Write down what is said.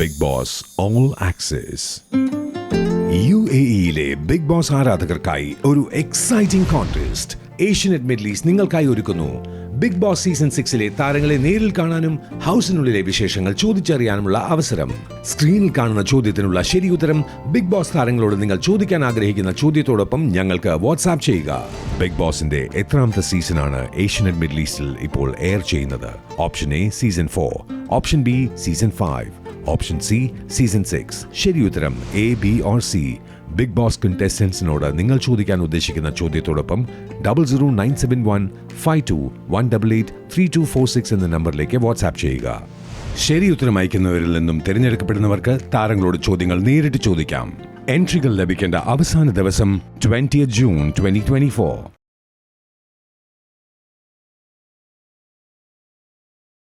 Big Boss all access U A ഇയിലെ big boss ആരാധകർക്കായി ഒരു exciting contest Asianet Middle East നിങ്ങൾക്കായി ഒരുക്കുന്നു. Big boss season സിക്സിലെ താരങ്ങളെ നേരിൽ കാണാനും ഹൗസിനുള്ളിലെ വിശേഷങ്ങൾ ചോദിച്ചറിയാനുമുള്ള അവസരം. സ്ക്രീനിൽ കാണുന്ന ചോദ്യത്തിനുള്ള ശരിയുത്തരം ബിഗ് ബോസ് താരങ്ങളോട് നിങ്ങൾ ചോദിക്കാൻ ആഗ്രഹിക്കുന്ന ചോദ്യത്തോടൊപ്പം ഞങ്ങൾക്ക് വാട്സാപ്പ് ചെയ്യുക. ബിഗ് ബോസിന്റെ എത്രാമത്തെ സീസണാണ് ഏഷ്യനെറ്റ് മിഡിൽ ഈസ്റ്റിൽ ഇപ്പോൾ എയർ ചെയ്യുന്നത്. Option A season four option B season five option C season six. ശരിയുത്തരം A B or C Big Boss കണ്ടസ്റ്റൻസിനോട് നിങ്ങൾ ചോദിക്കാൻ ഉദ്ദേശിക്കുന്ന ചോദ്യത്തോടൊപ്പം double zero nine seven one five two one double eight three two four six എന്ന നമ്പറിലേക്ക് WhatsApp ചെയ്യുക. ശരി ഉത്തരം അയക്കുന്നവരിൽ നിന്നും തിരഞ്ഞെടുക്കപ്പെടുന്നവർക്ക് താരങ്ങളോട് ചോദ്യങ്ങൾ നേരിട്ട് ചോദിക്കാം. എൻട്രികൾ ലഭിക്കേണ്ട അവസാന ദിവസം twenty June twenty twenty four